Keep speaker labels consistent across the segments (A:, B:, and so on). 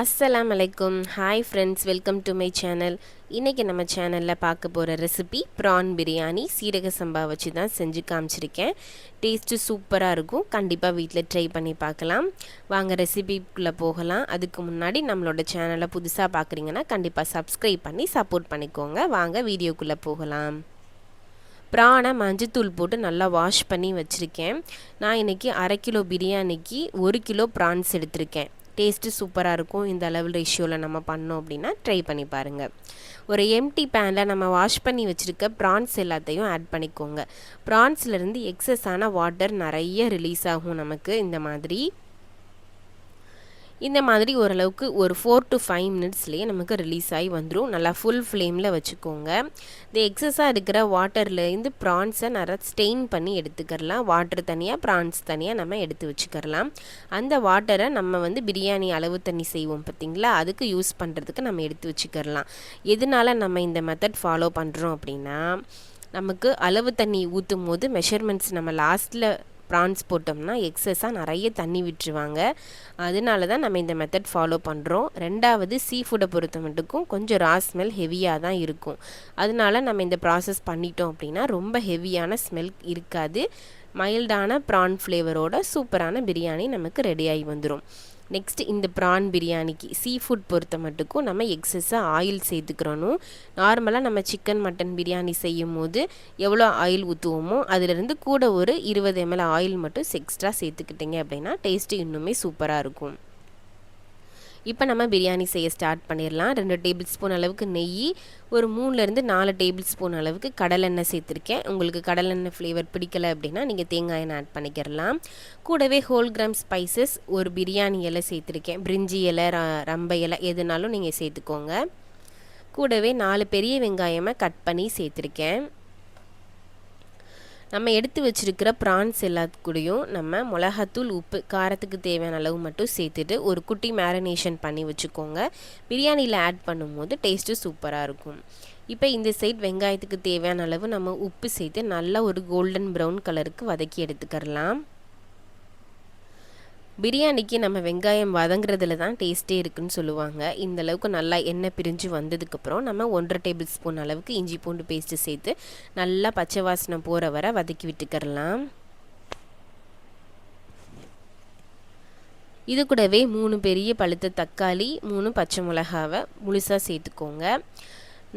A: அஸ்ஸலாம் அலைக்கும் hi friends welcome to my channel இன்றைக்கி நம்ம சேனலில் பார்க்க போகிற ரெசிபி ப்ரான் பிரியாணி சீரக சம்பா வச்சு தான் செஞ்சு காமிச்சிருக்கேன். டேஸ்ட்டு சூப்பராக இருக்கும். கண்டிப்பாக வீட்டில் ட்ரை பண்ணி பார்க்கலாம். வாங்க ரெசிபிக்குள்ளே போகலாம். அதுக்கு முன்னாடி நம்மளோட சேனலை புதுசாக பார்க்குறீங்கன்னா கண்டிப்பாக சப்ஸ்கிரைப் பண்ணி சப்போர்ட் பண்ணிக்கோங்க. வாங்க வீடியோக்குள்ளே போகலாம். ப்ரானை மஞ்சத்தூள் போட்டு நல்லா வாஷ் பண்ணி வச்சுருக்கேன். நான் இன்றைக்கி அரை கிலோ பிரியாணிக்கு ஒரு கிலோ ப்ரான்ஸ் எடுத்திருக்கேன். டேஸ்ட்டு சூப்பராக இருக்கும். இந்த அளவு ரேஷியோவில் நம்ம பண்ணோம் அப்படின்னா ட்ரை பண்ணி பாருங்கள் ஒரு எம்டி பேனில் நம்ம வாஷ் பண்ணி வச்சுருக்க ப்ரான்ஸ் எல்லாத்தையும் ஆட் பண்ணிக்கோங்க. ப்ரான்ஸ்லேருந்து எக்ஸஸான வாட்டர் நிறைய ரிலீஸ் ஆகும் நமக்கு. இந்த மாதிரி இந்த மாதிரி ஓரளவுக்கு ஒரு ஃபோர் டு ஃபைவ் மினிட்ஸ்லேயே நமக்கு ரிலீஸ் ஆகி வந்துடும் நல்லா ஃபுல் ஃப்ளேமில் வச்சுக்கோங்க. இந்த எக்ஸஸாக இருக்கிற வாட்டர்லேருந்து ப்ரான்ஸை நிறைய ஸ்டெயின் பண்ணி எடுத்துக்கிறலாம். வாட்டர் தனியாக ப்ரான்ஸ் தனியாக நம்ம எடுத்து வச்சுக்கிறலாம். அந்த வாட்டரை நம்ம வந்து பிரியாணி அளவு தண்ணி செய்வோம் பார்த்திங்களா அதுக்கு யூஸ் பண்ணுறதுக்கு நம்ம எடுத்து வச்சுக்கிறலாம். எதனால நம்ம இந்த மெத்தட் ஃபாலோ பண்ணுறோம் அப்படின்னா நமக்கு அளவு தண்ணி ஊற்றும் போது மெஷர்மெண்ட்ஸ் நம்ம லாஸ்ட்டில் ப்ரான்ஸ் போட்டோம்னா எக்ஸஸாக நிறைய தண்ணி விட்டுருவாங்க. அதனால தான் நம்ம இந்த மெத்தட் ஃபாலோ பண்ணுறோம் ரெண்டாவது சீ ஃபுட்டை பொறுத்த மட்டுக்கும் கொஞ்சம் ரா ஸ்மெல் ஹெவியாக தான் இருக்கும். அதனால நம்ம இந்த ப்ராசஸ் பண்ணிட்டோம் அப்படின்னா ரொம்ப ஹெவியான ஸ்மெல் இருக்காது. மைல்டான ப்ரான் ஃப்ளேவரோட சூப்பரான பிரியாணி நமக்கு ரெடியாகி வந்துடும் நெக்ஸ்ட் இந்த ப்ரான் பிரியாணிக்கு சீ ஃபுட் பொறுத்த மட்டுக்கும் நம்ம எக்ஸஸாக ஆயில் சேர்த்துக்கிறணும். நார்மலாக நம்ம சிக்கன் மட்டன் பிரியாணி செய்யும் போது எவ்வளோ ஆயில் ஊற்றுவோமோ அதிலிருந்து கூட ஒரு இருபது எம்எல் ஆயில் மட்டும் எக்ஸ்ட்ரா சேர்த்துக்கிட்டிங்க அப்படின்னா டேஸ்ட்டு இன்னுமே சூப்பராக இருக்கும். இப்போ நம்ம பிரியாணி செய்ய ஸ்டார்ட் பண்ணிடலாம் ரெண்டு டேபிள் ஸ்பூன் அளவுக்கு நெய் ஒரு மூணுலேருந்து நாலு டேபிள் ஸ்பூன் அளவுக்கு கடலெண்ணெய் சேர்த்துருக்கேன். உங்களுக்கு கடலெண்ணெய் ஃப்ளேவர் பிடிக்கலை அப்படின்னா நீங்கள் தேங்காய் எண்ணெய் ஆட் பண்ணிக்கிறலாம் கூடவே ஹோல் கிராம் ஸ்பைசஸ் ஒரு பிரியாணி இலை சேர்த்துருக்கேன். பிரிஞ்சி இலை ரம்ப இலை எதுனாலும் நீங்கள் சேர்த்துக்கோங்க. கூடவே நாலு பெரிய வெங்காயமாக கட் பண்ணி சேர்த்துருக்கேன். நம்ம எடுத்து வச்சுருக்கிற ப்ரான்ஸ் எல்லாத்துக்கூடையும் நம்ம மிளகாத்தூள் உப்பு காரத்துக்கு தேவையான அளவு மட்டும் சேர்த்துட்டு ஒரு குட்டி மேரினேஷன் பண்ணி வச்சுக்கோங்க. பிரியாணியில் ஆட் பண்ணும்போது டேஸ்ட்டு சூப்பராக இருக்கும். இப்போ இந்த சைட் வெங்காயத்துக்கு தேவையான அளவு நம்ம உப்பு சேர்த்து நல்லா ஒரு கோல்டன் ப்ரௌன் கலருக்கு வதக்கி எடுத்துக்கிறலாம். பிரியாணிக்கு நம்ம வெங்காயம் வதங்குறதுல தான் டேஸ்ட்டே இருக்குன்னு சொல்லுவாங்க. இந்த அளவுக்கு நல்லா எண்ணெய் பிரிஞ்சு வந்ததுக்கப்புறம் நம்ம ஒன்றரை டேபிள் ஸ்பூன் அளவுக்கு இஞ்சி பூண்டு பேஸ்ட்டு சேர்த்து நல்லா பச்சை வாசனை போகிற வர வதக்கி விட்டுக்கரலாம் இது கூடவே மூணு பெரிய பழுத்த தக்காளி மூணு பச்சை மிளகாவை முழுசாக சேர்த்துக்கோங்க.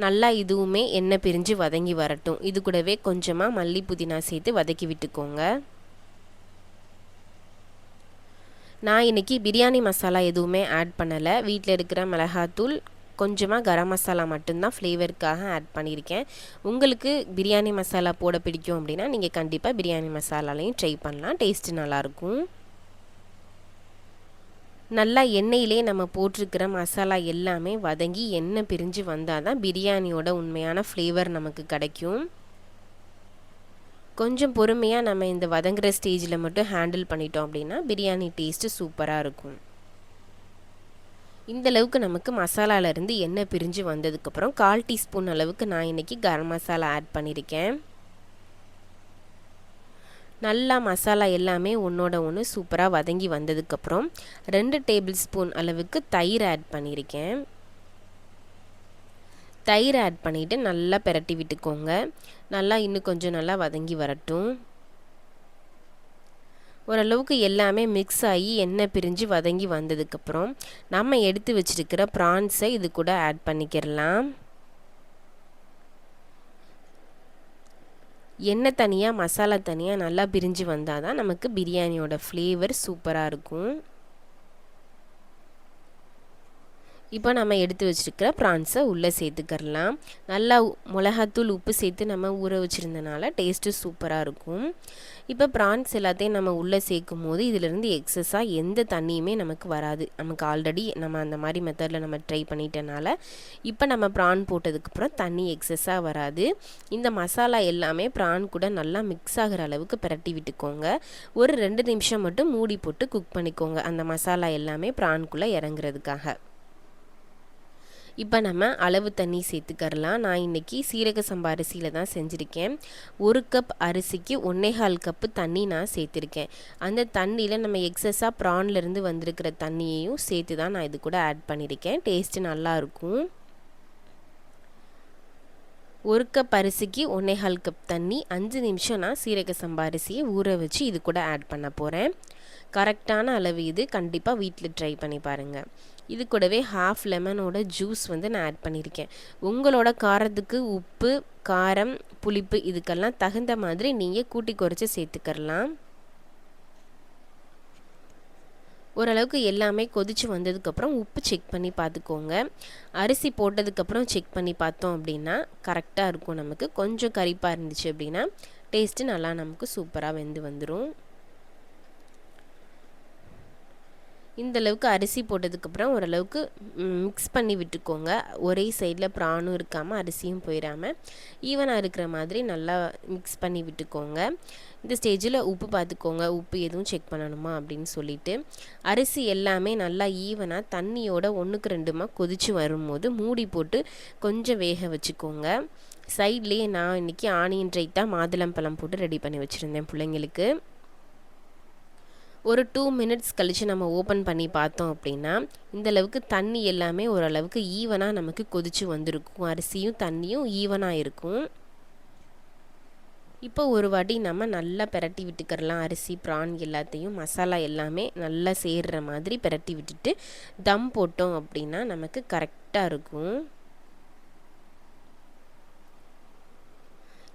A: நல்லா இதுவுமே எண்ணெய் பிரிஞ்சு வதங்கி வரட்டும். இது கூடவே கொஞ்சமாக மல்லி புதினா சேர்த்து வதக்கி விட்டுக்கோங்க. நான் இன்றைக்கி பிரியாணி மசாலா எதுவுமே ஆட் பண்ணலை. வீட்டில் இருக்கிற மிளகாத்தூள் கொஞ்சமாக கரம் மசாலா மட்டும்தான் ஃப்ளேவருக்காக ஆட் பண்ணியிருக்கேன். உங்களுக்கு பிரியாணி மசாலா போட பிடிக்கும் அப்படின்னா நீங்கள் கண்டிப்பாக பிரியாணி மசாலாலையும் ட்ரை பண்ணலாம். டேஸ்ட்டு நல்லாயிருக்கும். நல்லா எண்ணெயிலே நம்ம போட்டிருக்கிற மசாலா எல்லாமே வதங்கி எண்ணெய் பிரிஞ்சு வந்தால் தான் பிரியாணியோட உண்மையான ஃப்ளேவர் நமக்கு கிடைக்கும். கொஞ்சம் பொறுமையாக நம்ம இந்த வதங்குற ஸ்டேஜில் மட்டும் ஹேண்டில் பண்ணிட்டோம் அப்படின்னா பிரியாணி டேஸ்ட்டு சூப்பராக இருக்கும். இந்த அளவுக்கு நமக்கு மசாலாலேருந்து எண்ணெய் பிரிஞ்சு வந்ததுக்கப்புறம் கால் டீஸ்பூன் அளவுக்கு நான் இன்றைக்கி கரம் மசாலா ஆட் பண்ணியிருக்கேன் நல்லா மசாலா எல்லாமே ஒன்றோட ஒன்று சூப்பராக வதங்கி வந்ததுக்கப்புறம் ரெண்டு டேபிள் ஸ்பூன் அளவுக்கு தயிர் ஆட் பண்ணியிருக்கேன் தயிர் ஆட் பண்ணிவிட்டு நல்லா பெரட்டி விட்டுக்கோங்க. நல்லா இன்னும் கொஞ்சம் நல்லா வதங்கி வரட்டும். ஓரளவுக்கு எல்லாமே மிக்ஸ் ஆகி எண்ணெய் பிரிஞ்சு வதங்கி வந்ததுக்கப்புறம் நம்ம எடுத்து வச்சுருக்கிற ப்ரான்ஸை இது கூட ஆட் பண்ணிக்கிறலாம் எண்ணெய் தனியாக மசாலா தனியாக நல்லா பிரிஞ்சு வந்தால் தான் நமக்கு பிரியாணியோட ஃப்ளேவர் சூப்பராக இருக்கும். இப்போ நம்ம எடுத்து வச்சுருக்கிற ப்ரான்ஸை உள்ளே சேர்த்துக்கரலாம் நல்லா மிளகாத்தூள் உப்பு சேர்த்து நம்ம ஊற வச்சுருந்தனால டேஸ்ட்டு சூப்பராக இருக்கும். இப்போ ப்ரான்ஸ் எல்லாத்தையும் நம்ம உள்ளே சேர்க்கும் போது இதிலேருந்து எக்ஸஸாக எந்த தண்ணியுமே நமக்கு வராது. நமக்கு ஆல்ரெடி நம்ம அந்த மாதிரி மெத்தடில் நம்ம ட்ரை பண்ணிட்டனால இப்போ நம்ம ப்ரான் போட்டதுக்கப்புறம் தண்ணி எக்ஸஸாக வராது. இந்த மசாலா எல்லாமே ப்ரான் கூட நல்லா மிக்ஸ் ஆகிற அளவுக்கு பிரட்டி விட்டுக்கோங்க. ஒரு ரெண்டு நிமிஷம் மட்டும் மூடி போட்டு குக் பண்ணிக்கோங்க. அந்த மசாலா எல்லாமே ப்ரான்குள்ளே இறங்குறதுக்காக. இப்போ நம்ம அளவு தண்ணி சேர்த்துக்கரலாம் நான் இன்றைக்கி சீரக சம்பா அரிசியில் தான் செஞ்சுருக்கேன். ஒரு கப் அரிசிக்கு ஒன்னேகால் கப்பு தண்ணி நான் சேர்த்துருக்கேன். அந்த தண்ணியில் நம்ம எக்ஸஸாக ப்ரான்லேருந்து வந்திருக்கிற தண்ணியையும் சேர்த்து தான் நான் இது கூட ஆட் பண்ணியிருக்கேன் டேஸ்ட்டு நல்லாயிருக்கும் ஒரு கப் அரிசிக்கு ஒன்னேகால் கப் தண்ணி அஞ்சு நிமிஷம் நான் சீரக சம்பா அரிசியை ஊற வச்சு இது கூட ஆட் பண்ண போகிறேன் கரெக்டான அளவு இது கண்டிப்பாக வீட்டில் ட்ரை பண்ணி பாருங்கள் இது கூடவே ஹாஃப் லெமனோட ஜூஸ் வந்து நான் ஆட் பண்ணியிருக்கேன். உங்களோட காரத்துக்கு உப்பு காரம் புளிப்பு இதுக்கெல்லாம் தகுந்த மாதிரி நீங்கள் கூட்டி குறைச்சி சேர்த்துக்கரலாம் ஓரளவுக்கு எல்லாமே கொதித்து வந்ததுக்கப்புறம் உப்பு செக் பண்ணி பார்த்துக்கோங்க. அரிசி போட்டதுக்கப்புறம் செக் பண்ணி பார்த்தோம் அப்படின்னா கரெக்டாக இருக்கும் நமக்கு. கொஞ்சம் கரிப்பாக இருந்துச்சு அப்படின்னா டேஸ்ட்டு நல்லா நமக்கு சூப்பராக வெந்து வந்துடும் இந்த அளவுக்கு அரிசி போட்டதுக்கப்புறம் ஓரளவுக்கு மிக்ஸ் பண்ணி விட்டுக்கோங்க. ஒரே சைடில் ப்ரானும் இருக்காமல் அரிசியும் போயிடாமல் ஈவனாக இருக்கிற மாதிரி நல்லா மிக்ஸ் பண்ணி விட்டுக்கோங்க. இந்த ஸ்டேஜில் உப்பு பார்த்துக்கோங்க உப்பு எதுவும் செக் பண்ணணுமா அப்படின்னு சொல்லிட்டு அரிசி எல்லாமே நல்லா ஈவனாக தண்ணியோட ஒன்றுக்கு ரெண்டுமா கொதித்து வரும்போது மூடி போட்டு கொஞ்சம் வேக வச்சுக்கோங்க. சைட்லேயே நான் இன்றைக்கி ஆனியன் ரைத்தா மாதுளம்பழம் போட்டு ரெடி பண்ணி வச்சுருந்தேன் பிள்ளைங்களுக்கு. ஒரு டூ மினிட்ஸ் கழித்து நம்ம ஓப்பன் பண்ணி பார்த்தோம் அப்படின்னா இந்தளவுக்கு தண்ணி எல்லாமே ஓரளவுக்கு ஈவனாக நமக்கு கொதித்து வந்திருக்கும். அரிசியும் தண்ணியும் ஈவனாக இருக்கும். இப்போ ஒரு வாட்டி நம்ம நல்லா பிரட்டி விட்டுக்கிறலாம். அரிசி ப்ரான் எல்லாத்தையும் மசாலா எல்லாமே நல்லா சேர்கிற மாதிரி பிரட்டி விட்டுட்டு தம் போட்டோம் அப்படின்னா நமக்கு கரெக்டாக இருக்கும்.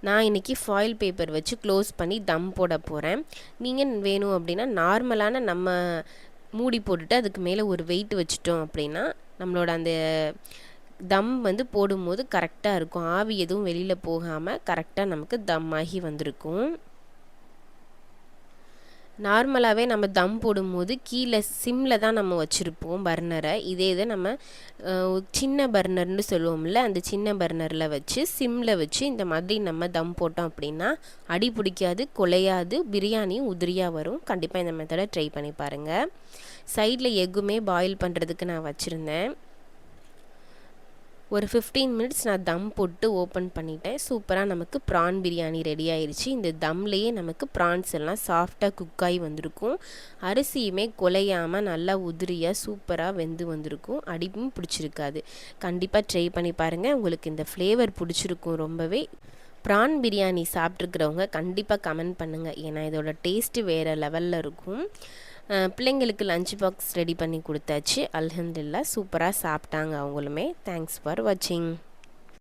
A: நான் இன்றைக்கி ஃபாயில் பேப்பர் வச்சு க்ளோஸ் பண்ணி தம் போட போகிறேன் நீங்கள் வேணும் அப்படின்னா நார்மலான நம்ம மூடி போட்டுட்டு அதுக்கு மேலே ஒரு வெயிட் வச்சுட்டோம் அப்படின்னா நம்மளோட அந்த தம் வந்து போடும்போது கரெக்டாக இருக்கும். ஆவி எதுவும் வெளியில் போகாமல் கரெக்டாக நமக்கு தம் ஆகி வந்திருக்கும். நார்மலாகவே நம்ம தம் போடும்போது கீழே சிம்மில் தான் நம்ம வச்சுருப்போம் பர்னரை. இதே இதை நம்ம சின்ன பர்னர்னு சொல்லுவோம்ல அந்த சின்ன பர்னரில் வச்சு சிம்மில் வச்சு இந்த மாதிரி நம்ம தம் போட்டோம் அப்படின்னா அடி பிடிக்காது குலையாது பிரியாணி உதிரியாக வரும். கண்டிப்பாக இந்த மெத்தடை ட்ரை பண்ணி பாருங்கள் சைடில் எக்குமே பாயில் பண்ணுறதுக்கு நான் வச்சுருந்தேன். ஒரு ஃபிஃப்டீன் மினிட்ஸ் நான் தம் போட்டு ஓப்பன் பண்ணிட்டேன். சூப்பராக நமக்கு ப்ரான் பிரியாணி ரெடி ஆயிடுச்சு இந்த தம்லேயே நமக்கு ப்ரான்ஸ் எல்லாம் சாஃப்டாக குக்காகி வந்திருக்கும். அரிசியுமே குலையாமல் நல்லா உதிரியாக சூப்பராக வெந்து வந்திருக்கும். அடிப்பும் பிடிச்சிருக்காது. கண்டிப்பாக ட்ரை பண்ணி பாருங்கள் உங்களுக்கு இந்த ஃப்ளேவர் பிடிச்சிருக்கும் ரொம்பவே. ப்ரான் பிரியாணி சாப்பிட்ருக்கிறவங்க கண்டிப்பாக கமெண்ட் பண்ணுங்கள் ஏன்னா இதோட டேஸ்ட்டு வேறு லெவலில் இருக்கும். பிள்ளைங்களுக்கு லஞ்ச் பாக்ஸ் ரெடி பண்ணி கொடுத்தாச்சு. அல்ஹம்துல்லா சூப்பராக சாப்பிட்டாங்க அவங்களுமே. தேங்க்ஸ் ஃபார் வாட்சிங்